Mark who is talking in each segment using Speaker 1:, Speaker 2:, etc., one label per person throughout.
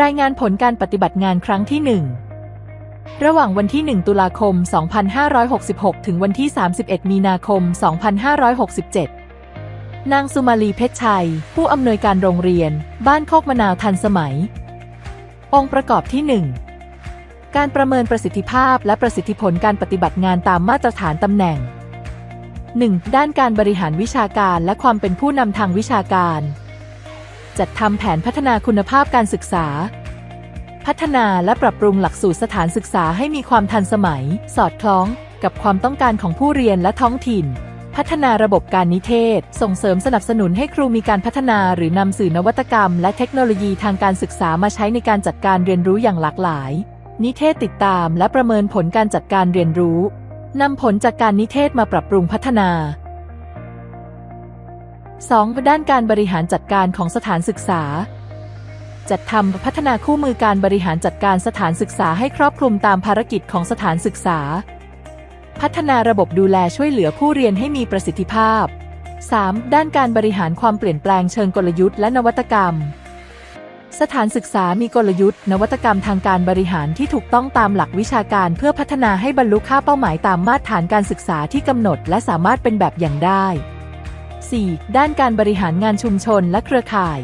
Speaker 1: รายงานผลการปฏิบัติงานครั้งที่ 1 ระหว่างวันที่ 1 ตุลาคม 2566 ถึงวันที่ 31 มีนาคม 2567 นางสุมาลีเพชรชัย ผู้อำนวยการโรงเรียน บ้านโคกมะนาวทันสมัย องค์ประกอบที่ 1 การประเมินประสิทธิภาพและประสิทธิผลการปฏิบัติงานตามมาตรฐานตำแหน่ง 1. ด้านการบริหารวิชาการและความเป็นผู้นำทางวิชาการ จัดทำแผนพัฒนาคุณภาพการศึกษา พัฒนาและปรับปรุงหลักสูตรสถานศึกษาให้มีความทันสมัย สอดคล้องกับความต้องการของผู้เรียนและท้องถิ่น พัฒนาระบบการนิเทศ ส่งเสริมสนับสนุนให้ครูมีการพัฒนาหรือนำสื่อนวัตกรรม และเทคโนโลยีทางการศึกษามาใช้ในการจัดการเรียนรู้อย่างหลากหลาย นิเทศติดตามและประเมินผลการจัดการเรียนรู้นำผลจากการนิเทศมาปรับปรุงพัฒนา 2. ด้านการบริหารจัดการของสถานศึกษา จัดทำพัฒนาคู่มือการบริหารจัดการสถานศึกษาให้ครอบคลุมตามภารกิจของสถานศึกษา พัฒนาระบบดูแลช่วยเหลือผู้เรียนให้มีประสิทธิภาพ 3. ด้านการบริหารความเปลี่ยนแปลงเชิงกลยุทธ์และนวัตกรรม สถานศึกษามีกลยุทธ์ นวัตกรรมทางการบริหารที่ถูกต้องตามหลักวิชาการเพื่อพัฒนาให้บรรลุค่าเป้าหมายตามมาตรฐานการศึกษาที่กำหนด และสามารถเป็นแบบอย่างได้ 4. ด้านการบริหารงานชุมชนและเครือข่าย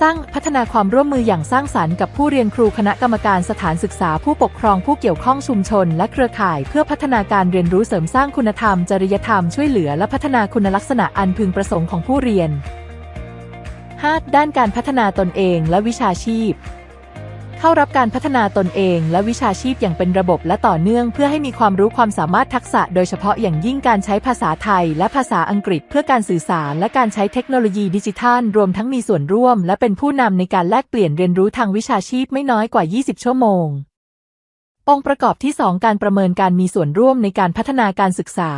Speaker 1: สร้างพัฒนาความร่วมมืออย่างสร้างสรรค์กับผู้เรียนครูคณะกรรมการสถานศึกษาผู้ปกครองผู้เกี่ยวข้องชุมชน และเครือข่าย เพื่อพัฒนาการเรียนรู้เสริมสร้างคุณธรรม จริยธรรมช่วยเหลือและพัฒนาคุณลักษณะอันพึงประสงค์ของผู้เรียน 5. ด้านการพัฒนาตนเองและวิชาชีพ เข้ารับการพัฒนาตนเอง และวิชาชีพอย่างเป็นระบบและต่อเนื่อง เพื่อให้มีความรู้ความสามารถทักษะ โดยเฉพาะอย่างยิ่งการใช้ภาษาไทย และภาษาอังกฤษ เพื่อการสื่อสาร และการใช้เทคโนโลยีดิจิทัล รวมทั้งมีส่วนร่วม และเป็นผู้นำในการแลกเปลี่ยนเรียนรู้ทางวิชาชีพไม่น้อยกว่า 20 ชั่วโมงองค์ประกอบที่ 2 การประเมินการมีส่วนร่วมในการพัฒนาการศึกษา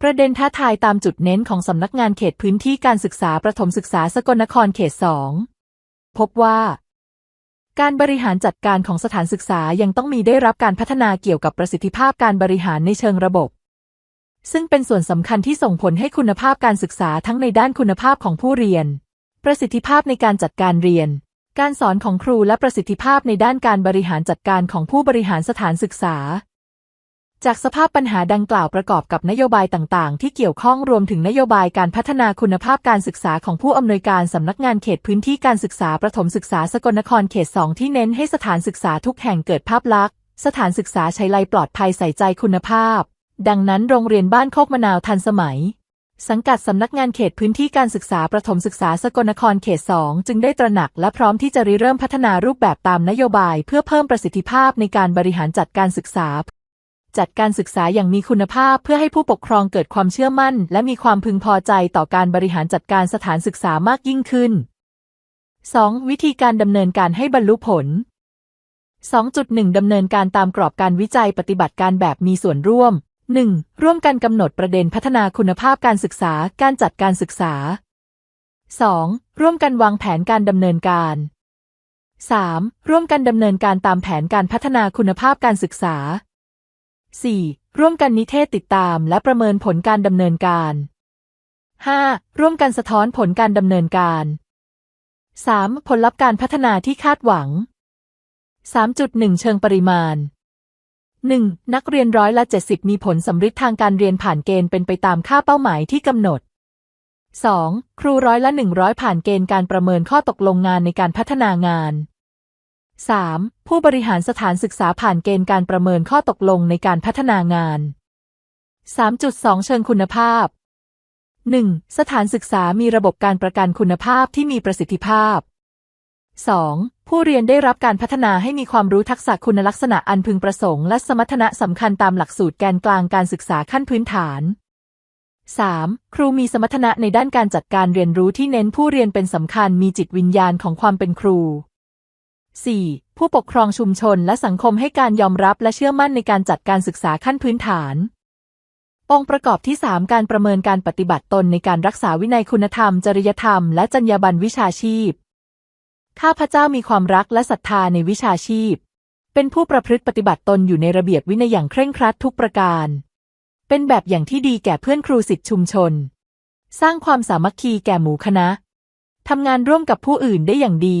Speaker 1: ประเด็นท้าทายตามจุดเน้นของสำนักงานเขตพื้นที่การศึกษาประถมศึกษาสกลนครเขต 2 พบว่า การบริหารจัดการของสถานศึกษายังต้องมีได้รับการพัฒนาเกี่ยวกับประสิทธิภาพการบริหารในเชิงระบบ ซึ่งเป็นส่วนสำคัญที่ส่งผลให้คุณภาพการศึกษาทั้งในด้านคุณภาพของผู้เรียน ประสิทธิภาพในการจัดการเรียน การสอนของครูและประสิทธิภาพในด้านการบริหารจัดการของผู้บริหารสถานศึกษา จากสภาพปัญหาดังกล่าวประกอบกับนโยบายต่าง ๆ ที่เกี่ยวข้องรวมถึงนโยบายการพัฒนาคุณภาพการศึกษาของผู้อำนวยการสำนักงานเขตพื้นที่การศึกษาประถมศึกษาสกลนครเขต 2 ที่เน้นให้สถานศึกษาทุกแห่งเกิดภาพลักษณ์ สถานศึกษาใช้ไลปลอดภัยใส่ใจคุณภาพ ดังนั้นโรงเรียนบ้านโคกมะนาวทันสมัย สังกัดสำนักงานเขตพื้นที่การศึกษาประถมศึกษาสกลนครเขต 2 จึงได้ตระหนักและพร้อมที่จะริเริ่มพัฒนารูปแบบตามนโยบาย เพื่อเพิ่มประสิทธิภาพในการบริหารจัดการศึกษา จัดการศึกษาอย่างมีคุณภาพเพื่อให้ผู้ปกครองเกิดความเชื่อมั่น และมีความพึงพอใจต่อการบริหารจัดการสถานศึกษามากยิ่งขึ้น 2. วิธีการดำเนินการให้บรรลุผล 2.1 ดำเนินการตามกรอบการวิจัยปฏิบัติการแบบมีส่วนร่วม 1. ร่วมกันกำหนดประเด็นพัฒนาคุณภาพการศึกษา การจัดการศึกษา 2. ร่วมกันวางแผนการดำเนินการ 3. ร่วมกันดำเนินการตามแผนการพัฒนาคุณภาพการศึกษา 4. ร่วมกันนิเทศติดตามและประเมินผลการดำเนินการ 5. ร่วมกันสะท้อนผลการดำเนินการ 3. ผลลัพธ์การพัฒนาที่คาดหวัง 3.1 เชิงปริมาณ 1. นักเรียนร้อยละ 70 มีผลสำฤทธิ์ทางการเรียนผ่านเกณฑ์เป็นไปตามค่าเป้าหมายที่กำหนด 2. ครูร้อยละ 100 ผ่านเกณฑ์การประเมินข้อตกลงงานในการพัฒนางาน 3. ผู้บริหารสถานศึกษาผ่านเกณฑ์การประเมินข้อตกลงในการพัฒนางาน 3.2 เชิงคุณภาพ 1. สถานศึกษามีระบบการประกันคุณภาพที่มีประสิทธิภาพ 2. ผู้เรียนได้รับการพัฒนาให้มีความรู้ทักษะคุณลักษณะอันพึงประสงค์และสมรรถนะสำคัญตามหลักสูตรแกนกลางการศึกษาขั้นพื้นฐาน 3. ครูมีสมรรถนะในด้านการจัดการเรียนรู้ที่เน้นผู้เรียนเป็นสำคัญมีจิตวิญญาณของความเป็นครู 4. ผู้ปกครองชุมชนและสังคมให้การยอมรับและเชื่อมั่นในการจัดการศึกษาขั้นพื้นฐาน องค์ประกอบที่ 3 การประเมินการปฏิบัติตนในการรักษาวินัยคุณธรรม จริยธรรม และจรรยาบรรณวิชาชีพ ข้าพเจ้ามีความรักและศรัทธาในวิชาชีพ เป็นผู้ประพฤติปฏิบัติตนอยู่ในระเบียบวินัยอย่างเคร่งครัดทุกประการ เป็นแบบอย่างที่ดีแก่เพื่อนครูสิทธิชุมชน สร้างความสามัคคีแก่หมู่คณะทำงานร่วมกับผู้อื่นได้อย่างดี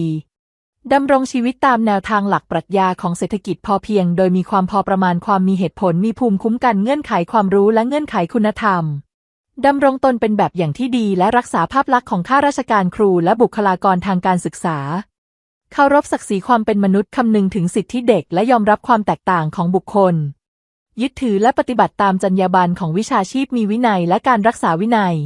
Speaker 1: ดำรงชีวิตตามแนวทางหลักปรัชญาของเศรษฐกิจพอเพียง โดยมีความพอประมาณความมีเหตุผลมีภูมิคุ้มกันเงื่อนไขความรู้และเงื่อนไขคุณธรรมดำรงตนเป็นแบบอย่างที่ดีและรักษาภาพลักษณ์ของข้าราชการครูและบุคลากรทางการศึกษา เคารพศักดิ์ศรีความเป็นมนุษย์คำนึงถึงสิทธิเด็กและยอมรับความแตกต่างของบุคคล ยึดถือและปฏิบัติตามจรรยาบรรณของวิชาชีพมีวินัยและการรักษาวินัย